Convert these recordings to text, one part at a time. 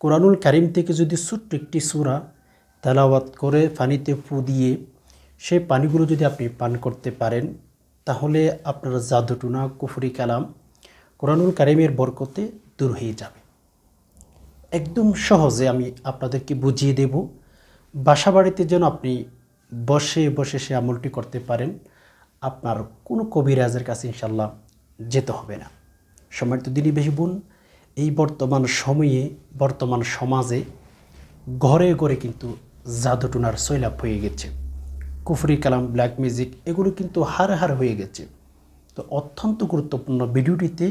কোরআনুল কারিম থেকে যদি ছোট্ট একটি সুরা তেলাওয়াত করে পানিতে ফু দিয়ে সেই পানিগুলো যদি আপনি পান করতে পারেন, তাহলে আপনার জাদুটুনা, কুফরি কালাম কোরআনুল কারিমের বরকতে দূর হয়ে যাবে। একদম সহজে আমি আপনাদেরকে বুঝিয়ে দেব, বাসা বাড়িতে যেন আপনি বসে বসে সে আমলটি করতে পারেন, আপনার কোনো কবিরাজের কাছে ইনশাল্লাহ যেতে হবে না। সময় তো দিনই বেশি বোন এই বর্তমান সময়ে, বর্তমান সমাজে ঘরে ঘরে কিন্তু জাদুটুনার সৈলাভ হয়ে গেছে। কুফরি কালাম ব্ল্যাক মিউজিক এগুলো কিন্তু হার হার হয়ে গেছে। তো অত্যন্ত গুরুত্বপূর্ণ ভিডিওটিতে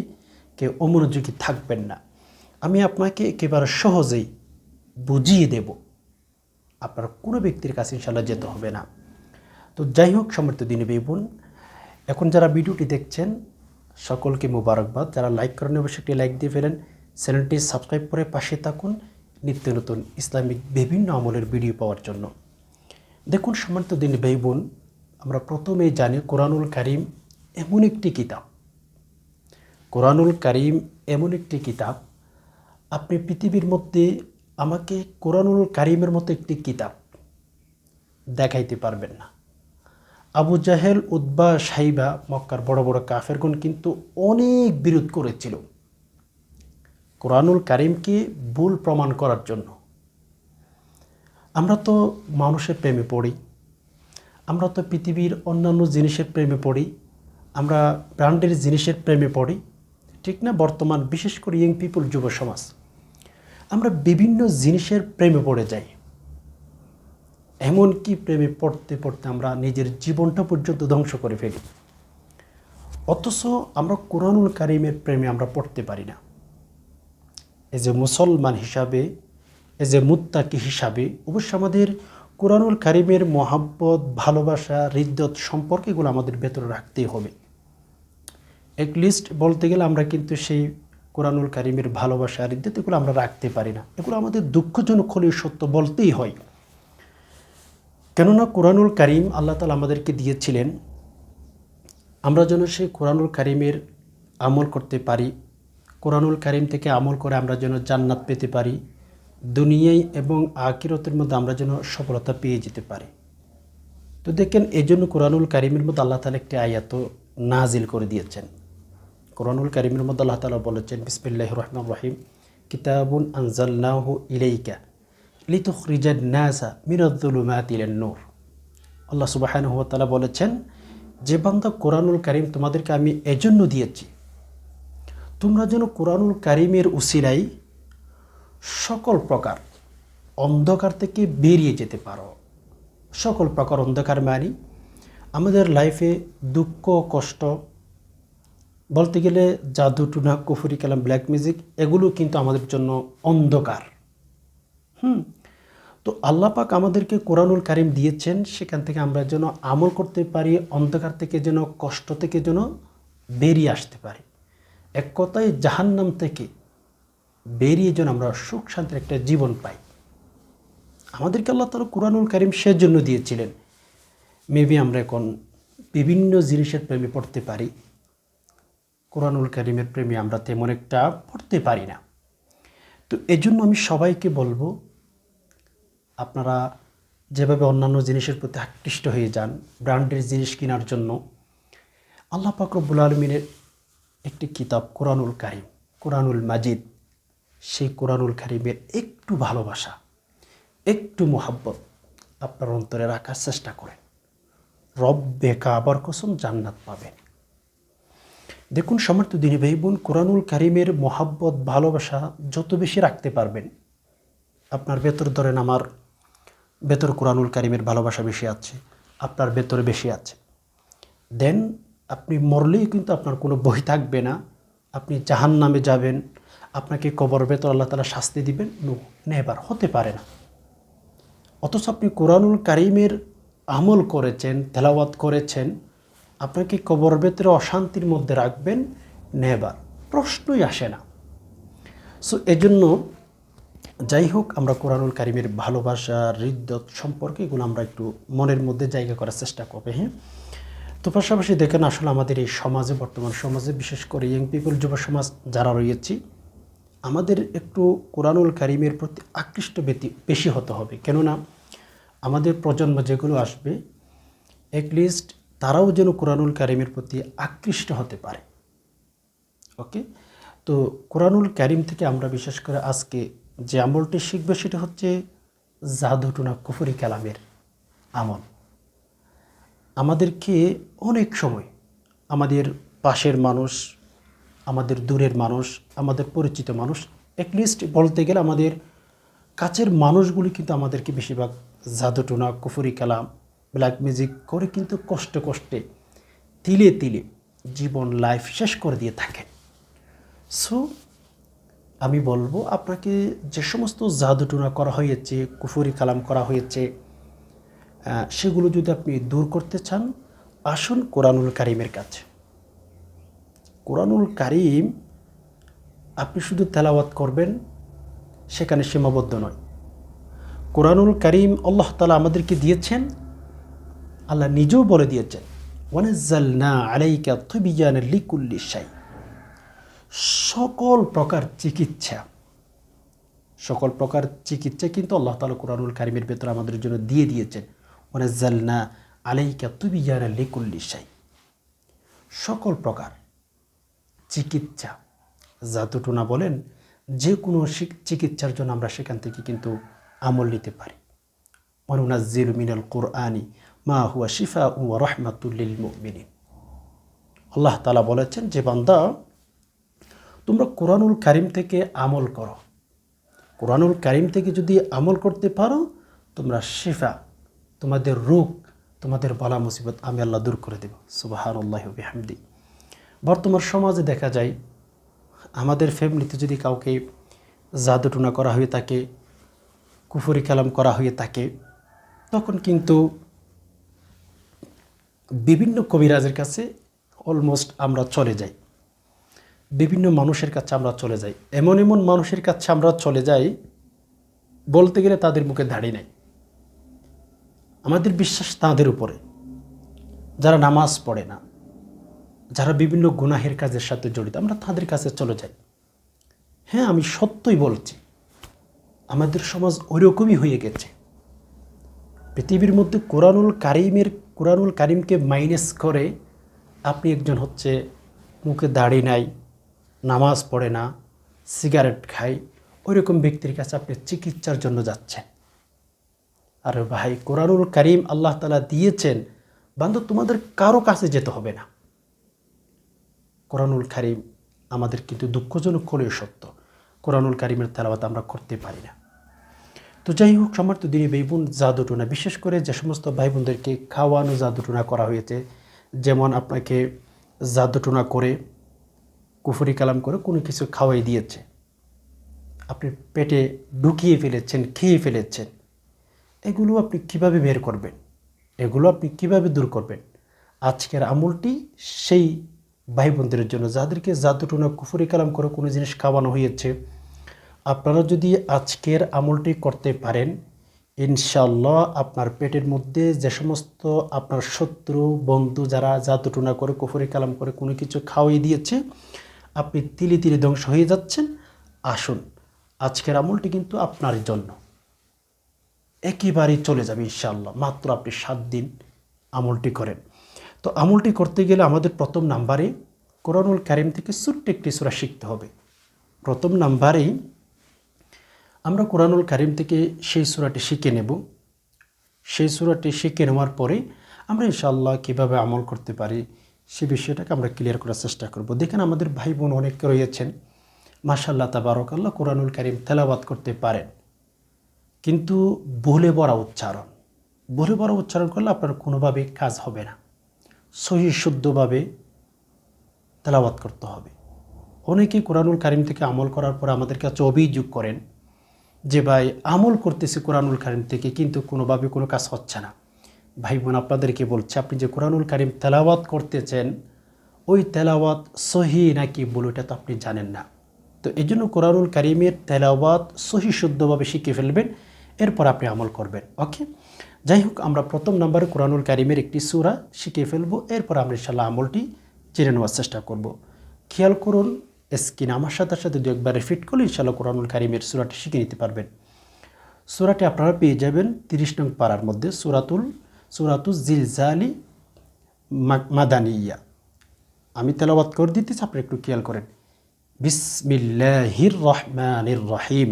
কেউ অমনোযোগী থাকবেন না। আমি আপনাকে একেবারে সহজেই বুঝিয়ে দেব। আপনার কোনো ব্যক্তির কাছে ইনশাল্লাহ যেতে হবে না। তো যাই হোক, সমর্থ দিনে বোন, এখন যারা ভিডিওটি দেখছেন, সকলকে মোবারকবাদ। যারা লাইক করেন অবশ্যই একটি লাইক দিয়ে ফেলেন। চ্যানেলটি সাবস্ক্রাইব করে পাশে থাকুন। নিত্য নতুন ইসলামিক বিভিন্ন আমলের ভিডিও পাওয়ার জন্য। দেখুন সম্মানিত দিন ভাই বোন আমরা প্রথমেই জানি কোরআনুল কারিম এমন একটি কিতাব। কোরআনুল কারিম এমন একটি কিতাব, আপনি পৃথিবীর মধ্যে আমাকে কোরআনুল কারিমের মতো একটি কিতাব দেখাইতে পারবেন না। আবু জাহেল উদ্বা সাইবা, মক্কার বড় বড় কাফেরগণ কিন্তু অনেক বিরোধ করেছিল। কোরআনুল কারিমকে ভুল প্রমাণ করার জন্য? আমরা তো মানুষের প্রেমে পড়ি। আমরা তো পৃথিবীর অন্যান্য জিনিসের প্রেমে পড়ি। আমরা ব্র্যান্ডের জিনিসের প্রেমে পড়ি। ঠিক না? বর্তমান বিশেষ করে ইয়ং পিপুল যুব সমাজ। আমরা বিভিন্ন জিনিসের প্রেমে পড়ে যাই। এমনকি প্রেমে পড়তে পড়তে আমরা নিজের জীবনটা পর্যন্ত ধ্বংস করে ফেলি। অথচ আমরা কোরআনুল কারিমের প্রেমে আমরা পড়তে পারি না। এজ এ মুসলমান হিসাবে এজ এ মুত্তাকি হিসাবে, অবশ্য আমাদের কোরআনুল কারিমের মহাব্বত, ভালোবাসা, হৃদ্যত সম্পর্ক এগুলো আমাদের ভেতরে রাখতেই হবে। এক লিস্ট বলতে গেলে আমরা কিন্তু সেই কোরআনুল কারিমের ভালোবাসা, হৃদ্যত এগুলো আমরা রাখতে পারি না। এগুলো আমাদের দুঃখজনক হলেও সত্য বলতেই হয়। কেননা কোরআনুল কারিম আল্লাহ তালা আমাদেরকে দিয়েছিলেন, আমরা যেন সেই কোরআনুল কারিমের আমল করতে পারি। কোরআনুল কারিম থেকে আমল করে আমরা যেন জান্নাত পেতে পারি, দুনিয়ায় এবং আকিরতের মধ্যে আমরা যেন সফলতা পেয়ে যেতে পারি। তো দেখেন এই জন্য কোরআনুল কারিমের মধ্যে আল্লাহ তালা একটি আয়াত নাজিল করে দিয়েছেন। কোরআনুল কারিমের মধ্যে আল্লাহ তালা বলেছেন বিসমিল্লাহ রহমান রহিম, কিতাবুন আনজাল্লাহ ইলাইকা লিতুখরিজান নাসা মিরাদ্দুলুমাত ইলেন নূর। আল্লাহ সুবাহান তালা বলেছেন, যে বান্দা কোরআনুল কারিম তোমাদেরকে আমি এজন্য দিয়েছি তোমরা যেন কোরআনুল কারিমের উসিলাই সকল প্রকার অন্ধকার থেকে বেরিয়ে যেতে পারো। সকল প্রকার অন্ধকার মানি আমাদের লাইফে দুঃখ, কষ্ট, বলতে গেলে জাদু টুনা কুফুরি কালাম ব্ল্যাক মিউজিক এগুলো কিন্তু আমাদের জন্য অন্ধকার। হুম, তো আল্লাহ পাক আমাদেরকে কোরআনুল কারিম দিয়েছেন, সেখান থেকে আমরা যেন আমল করতে পারি, অন্ধকার থেকে যেন, কষ্ট থেকে যেন বেরিয়ে আসতে পারি। এক কথায় জাহান্নাম থেকে বেরিয়ে যেন আমরা সুখ শান্তির একটা জীবন পাই। আমাদেরকে আল্লাহ তালা কোরআনুল কারিম সেজন্য দিয়েছিলেন। মেবি আমরা এখন বিভিন্ন জিনিসের প্রেমে পড়তে পারি। কোরআনুল কারিমের প্রেমে আমরা তেমন একটা পড়তে পারি না। তো এজন্য আমি সবাইকে বলব, আপনারা যেভাবে অন্যান্য জিনিসের প্রতি আকৃষ্ট হয়ে যান, ব্র্যান্ডের জিনিস কেনার জন্য, আল্লাহ পাকরবুল আলমিনের একটি কিতাব কোরআনুল কারিম, কোরআনুল মাজিদ। সেই কোরআনুল কারিমের একটু ভালোবাসা, একটু মোহাব্বত আপনার অন্তরে রাখার চেষ্টা করেন। রব বেকা আবার কসম জান্নাত পাবেন। দেখুন, সমর্থ দিনী ভাই বোন কোরআনুল কারিমের মোহাব্বত, ভালোবাসা যত বেশি রাখতে পারবেন, আপনার ভেতর ধরেন আমার, ভেতর কোরআনুল কারিমের ভালোবাসা বেশি আছে, আপনার ভেতরে বেশি আছে। দেন আপনি মরলেই কিন্তু আপনার কোনো বই থাকবে না। আপনি জাহান নামে যাবেন, আপনাকে কবর ভেতর আল্লাহ তালা শাস্তি দিবেন। নো, নেবার হতে পারে না। অথচ আপনি কোরআনুল কারিমের আমল করেছেন, তেলাওয়াত করেছেন, আপনাকে কবর ভেতরে অশান্তির মধ্যে রাখবেন, নেবার প্রশ্নই আসে না। সো এজন্য যাই হোক, আমরা কোরআনুল কারিমের ভালোবাসা হৃদ্যত সম্পর্কে এগুলো আমরা একটু মনের মধ্যে জায়গা করার চেষ্টা করবে হ্যাঁ? তো পাশাপাশি দেখেন আসলে আমাদের এই সমাজে, বর্তমান সমাজে, বিশেষ করে ইয়ং পিপল যুব সমাজ যারা রয়েছি, আমাদের একটু কোরআনুল কারিমের প্রতি আকৃষ্ট ব্যতি বেশি হতে হবে। কেননা আমাদের প্রজন্ম যেগুলো আসবে অ্যাটলিস্ট তারাও যেন কোরআনুল কারিমের প্রতি আকৃষ্ট হতে পারে। ওকে তো কোরআনুল কারিম থেকে আমরা বিশেষ করে আজকে যে আমলটি শিখবে, সেটা হচ্ছে জাদুটুনা কুফুরি কালামের আমল। আমাদেরকে অনেক সময় আমাদের পাশের মানুষ, আমাদের দূরের মানুষ, আমাদের পরিচিত মানুষ অ্যাটলিস্ট বলতে গেলে আমাদের কাছের মানুষগুলি কিন্তু আমাদেরকে বেশিরভাগ জাদুটোনা, কুফুরি কালাম ব্ল্যাক মিউজিক করে কিন্তু কষ্ট কষ্টে তিলে তিলে জীবন লাইফ শেষ করে দিয়ে থাকে। সো আমি বলব আপনাকে যে সমস্ত জাদুটোনা করা হয়েছে, কুফুরি কালাম করা হয়েছে সেগুলো যদি আপনি দূর করতে চান, আসুন কোরআনুল কারিমের কাছে। কোরআনুল কারিম, আপনি শুধু তেলাওয়াত করবেন, সেখানে সীমাবদ্ধ নয়। কোরআনুল কারিম আল্লাহ তালা আমাদেরকে দিয়েছেন, আল্লাহ নিজেও বলে দিয়েছেন, ওয়ানাজ্জালনা আলাইকা তুবিয়ান লিকুল্লি সকল প্রকার চিকিৎসা, সকল প্রকার চিকিৎসা কিন্তু আল্লাহ তালা কোরআনুল কারিমের ভেতরে আমাদের জন্য দিয়ে দিয়েছেন। ওয়ানাজ্জালনা আলাইকা শাই সকল প্রকার চিকিৎসা জাতুটুনা বলেন, যে কোনো চিকিৎসার জন্য আমরা সেখান থেকে কিন্তু আমল নিতে পারি। অনুনাজিল মিনাল কোরআনি মা হুয়া শিফা ও রহমাতুল্লিল মুমিনিন। আল্লাহ তালা বলেছেন, যে বান্দা তোমরা কোরআনুল কারিম থেকে আমল করো। কোরআনুল কারিম থেকে যদি আমল করতে পারো, তোমরা শিফা তোমাদের রোগ, তোমাদের বলা মুসিবত আমি আল্লাহ দূর করে দেব। সুবাহানুল্লাহ বিহামদি। বর্তমান সমাজে দেখা যায়, আমাদের ফ্যামিলিতে যদি কাউকে জাদুটুনা করা হয়ে থাকে, কুফুরি কালাম করা হয়ে থাকে, তখন কিন্তু বিভিন্ন কবিরাজের কাছে অলমোস্ট আমরা চলে যাই। বিভিন্ন মানুষের কাছে আমরা চলে যাই। এমন এমন মানুষের কাছে আমরা চলে যাই, বলতে গেলে তাদের মুখে দাঁড়িয়ে নেই। আমাদের বিশ্বাস তাদের উপরে। যারা নামাজ পড়ে না, যারা বিভিন্ন গুনাহের কাজের সাথে জড়িত, আমরা তাদের কাছে চলে যাই। হ্যাঁ আমি সত্যই বলছি, আমাদের সমাজ ওইরকমই হয়ে গেছে। পৃথিবীর মধ্যে কোরআনুল কারিমের, কোরআনুল কারিমকে মাইনাস করে আপনি একজন হচ্ছে মুখে দাড়ি নাই, নামাজ পড়ে না, সিগারেট খায়, ওইরকম ব্যক্তির কাছে আপনি চিকিৎসার জন্য যাচ্ছেন। আর ভাই, কোরআনুল করিম আল্লাহ তালা দিয়েছেন। বান্ধব তোমাদের কারও কাছে যেতে হবে না। কোরআনুল কারিম আমাদের কিন্তু দুঃখজনক হলেও সত্য। কোরআনুল কারিমের তেলাওয়াত আমরা করতে পারি না। তো যাই হোক সমর্থ দিনী ভাই বোন, জাদুটুনা, বিশেষ করে যে সমস্ত ভাই বোনদেরকে খাওয়ানো জাদুটুনা করা হয়েছে, যেমন আপনাকে জাদুটুনা করে, কুফুরি কালাম করে কোনো কিছু খাওয়াই দিয়েছে। আপনি পেটে ঢুকিয়ে ফেলেছেন, খেয়ে ফেলেছেন। এগুলো আপনি কীভাবে বের করবেন? এগুলো আপনি কীভাবে দূর করবেন? আজকের আমলটি সেই ভাই বোনদের জন্য, যাদেরকে জাদুটুনা কুফরি কালাম করে কোনো জিনিস খাওয়ানো হয়েছে, আপনারা যদি আজকের আমলটি করতে পারেন ইনশাল্লাহ আপনার পেটের মধ্যে যে সমস্ত আপনার শত্রু, বন্ধু যারা জাদুটুনা করে, কুফরি কালাম করে কোনো কিছু খাওয়াই দিয়েছে, আপনি তিলে তিলে ধ্বংস হয়ে যাচ্ছেন। আসুন, আজকের আমলটি কিন্তু আপনার জন্য। একেবারেই চলে যাবে ইনশাআল্লাহ। মাত্র আপনি সাত দিন আমলটি করেন। তো আমলটি করতে গেলে আমাদের প্রথম নাম্বারে কোরআনুল কারিম থেকে ছোট্ট একটি সুরা শিখতে হবে। প্রথম নাম্বারেই আমরা কোরআনুল কারিম থেকে সেই সুরাটি শিখে নেব। সেই সুরাটি শিখে নেওয়ার পরে আমরা ইনশাআল্লাহ কীভাবে আমল করতে পারি সে বিষয়টাকে আমরা ক্লিয়ার করার চেষ্টা করব। দেখেন আমাদের ভাই বোন অনেক রয়েছেন। মাশাল্লাহ তাবারকাল্লাহ কোরআনুল কারিম তেলাবাদ করতে পারেন। কিন্তু ভুলে বড়া উচ্চারণ। ভুলে বড়া উচ্চারণ করলে আপনার কোনোভাবে কাজ হবে না। সহি শুদ্ধভাবে তেলাওয়াত করতে হবে। অনেকে কোরআনুল কারিম থেকে আমল করার পর আমাদের কাছে অভিযোগ করেন যে, ভাই, আমল করতেছে কোরআনুল কারিম থেকে, কিন্তু কোনোভাবে কোনো কাজ হচ্ছে না। ভাই বোন আপনাদেরকে বলছে, আপনি যে কোরআনুল কারিম তেলাওয়াত করতেছেন, ওই তেলাওয়াত সহি নাকি ভুল ওটা তো আপনি জানেন না। তো এই জন্য কোরআনুল কারিমের তেলাওয়াত সহি শুদ্ধভাবে শিখে ফেলবেন। এরপর আপনি আমল করবেন ওকে যাই হোক, আমরা প্রথম নম্বরে কোরআনুল কারিমের একটি সুরা শিখে ফেলব, এরপর আমরা ইনশাল্লাহ আমলটি জেনে নেওয়ার চেষ্টা করব। খেয়াল করুন স্ক্রিন আমার সাথে সাথে দু একবার রিপিট করলে ইনশাল্লাহ কোরআনুল কারিমের সুরাটি শিখে নিতে পারবেন। সুরাটি আপনারা পেয়ে যাবেন তিরিশ নং পাড়ার মধ্যে সুরাতুল সুরাতুল জিলজালি মাদানিয়া। আমি তেলাবাদ করে দিতেছি, আপনি একটু খেয়াল করেন। বিসমিল্লাহির রহমানির রহিম।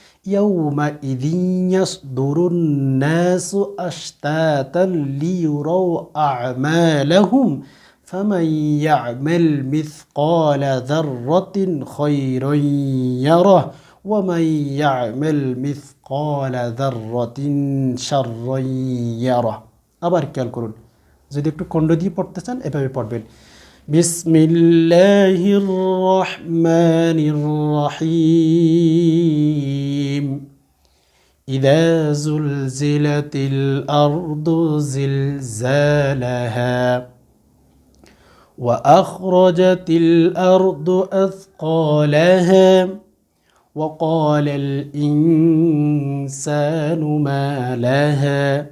يومئذ يصدر الناس أشتاتا ليروا أعمالهم فمن يعمل مثقال ذرة خيرا يره ومن يعمل مثقال ذرة شرا يره আবার খেয়াল করুন যদি একটু কণ্ড দিয়ে পড়তে চান এভাবে পড়বেন بسم الله الرحمن الرحيم. إذا زلزلت الأرض زلزالها وأخرجت الأرض أثقالها وقال الإنسان ما لها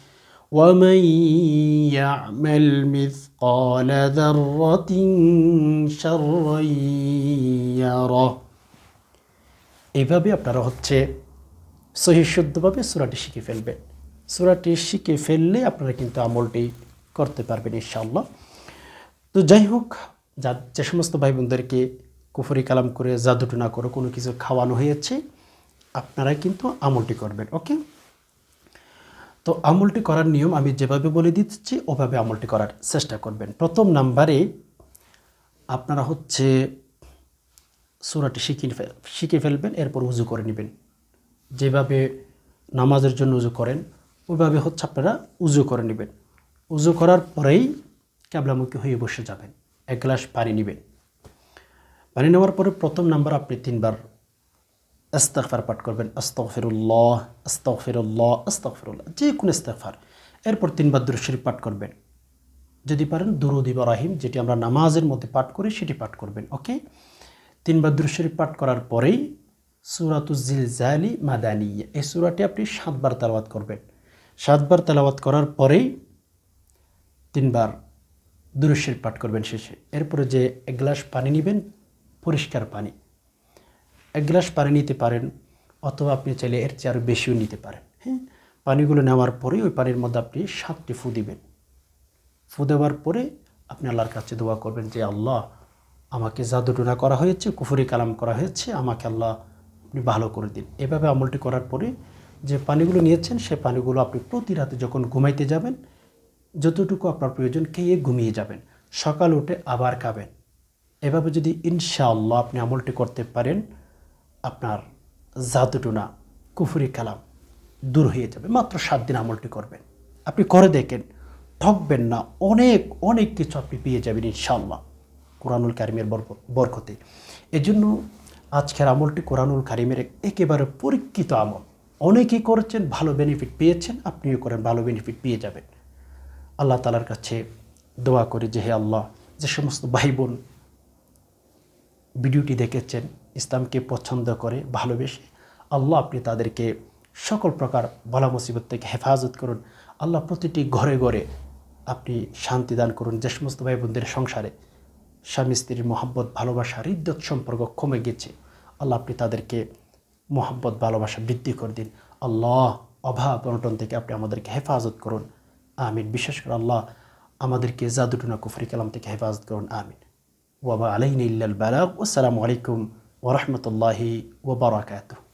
ومن يعمل مثقال ذرة شرا يره এইভাবে আপনারা হচ্ছে সহি শুদ্ধভাবে সুরাটি শিখে ফেলবেন সুরাটি শিখে ফেললে আপনারা কিন্তু আমলটি করতে পারবেন ইনশাআল্লাহ তো যাই হোক যা যে সমস্ত ভাই বোনদেরকে কুফরি কালাম করে জাদুটু না করে কোনো কিছু খাওয়ানো হয়েছে আপনারা কিন্তু আমলটি করবেন ওকে তো আমলটি করার নিয়ম আমি যেভাবে বলে দিচ্ছি, ওভাবে আমলটি করার চেষ্টা করবেন। প্রথম নাম্বারে আপনারা হচ্ছে সুরাটি শিখে ফে- শিখে ফেলবেন, এরপর উজু করে নেবেন। যেভাবে নামাজের জন্য উজু করেন ওইভাবে হচ্ছে আপনারা উজু করে নেবেন। উজু করার পরেই ক্যাবলামুখী হয়ে বসে যাবেন। এক গ্লাস পানি নেবেন। পানি নেওয়ার পরে প্রথম নাম্বার আপনি তিনবার আস্তাগফার পাঠ করবেন আস্তগফিরুল্লাহ আস্তগফিরুল্লাহ আস্তগফিরুল্লাহ যে কোনো ইস্তেগফার। এরপর তিনবার দুরূদ শরীফ পাঠ করবেন। যদি পারেন দুরুদ ইব্রাহিম, যেটি আমরা নামাজের মধ্যে পাঠ করি, সেটি পাঠ করবেন, ওকে? তিনবার দুরূদ শরীফ পাঠ করার পরেই সুরাতুজিল জালি মাদানিয়া, এই সুরাটি আপনি সাতবার তেলাওয়াত করবেন। সাতবার তেলাওয়াত করার পরেই তিনবার দুরূদ পাঠ করবেন শেষে। এরপরে যে এক গ্লাস পানি নেবেন, পরিষ্কার পানি। এক গ্লাস পানি নিতে পারেন, অথবা আপনি চাইলে এর চেয়ে আরও বেশিও নিতে পারেন হ্যাঁ? পানিগুলো নেওয়ার পরে ওই পানির মধ্যে আপনি সাতটি ফু দিবেন। ফু দেওয়ার পরে আপনি আল্লাহর কাছে দোয়া করবেন যে, আল্লাহ, আমাকে জাদুটুনা করা হয়েছে, কুফুরি কালাম করা হয়েছে, আমাকে আল্লাহ আপনি ভালো করে দিন। এভাবে আমলটি করার পরে যে পানিগুলো নিয়েছেন, সে পানিগুলো আপনি প্রতি রাতে যখন ঘুমাইতে যাবেন, যতটুকু আপনার প্রয়োজন খেয়ে ঘুমিয়ে যাবেন, সকাল উঠে আবার খাবেন। এভাবে যদি ইনশাআল্লাহ আপনি আমলটি করতে পারেন আপনার জাদুটুনা কুফুরি কালাম দূর হয়ে যাবে। মাত্র সাত দিন আমলটি করবেন। আপনি করে দেখেন, ঠকবেন না। অনেক অনেক কিছু আপনি পেয়ে যাবেন ইনশাআল্লাহ কোরআনুল কারিমের বরক- বরকতে। এজন্য আজকের আমলটি কোরআনুল কারিমের একেবারে পরীক্ষিত আমল। অনেকেই করেছেন, ভালো বেনিফিট পেয়েছেন, আপনিও করেন, ভালো বেনিফিট পেয়ে যাবেন। আল্লাহ তালার কাছে দোয়া করি যে, হে আল্লাহ, যে সমস্ত ভাই বোন ভিডিওটি দেখেছেন ইসলামকে পছন্দ করে, ভালোবেসে আল্লাহ আপনি তাদেরকে সকল প্রকার বলা মুসিবত থেকে হেফাজত করুন। আল্লাহ প্রতিটি ঘরে ঘরে আপনি শান্তি দান করুন। যে সমস্ত ভাই বোনদের সংসারে স্বামী স্ত্রীর মোহাব্বত, ভালোবাসা, হৃদ্যত সম্পর্ক কমে গেছে। আল্লাহ আপনি তাদেরকে মোহাব্বত, ভালোবাসা বৃদ্ধি করে দিন। আল্লাহ অভাব অনটন থেকে আপনি আমাদেরকে হেফাজত করুন। আমিন। বিশেষ করে আল্লাহ আমাদেরকে জাদুটুনা কুফরি কালাম থেকে হেফাজত করুন। আমিন। ওয়াবা আলাইন ইল্লাল বালাগ। আসসালামু আলাইকুম ورحمة الله وبركاته.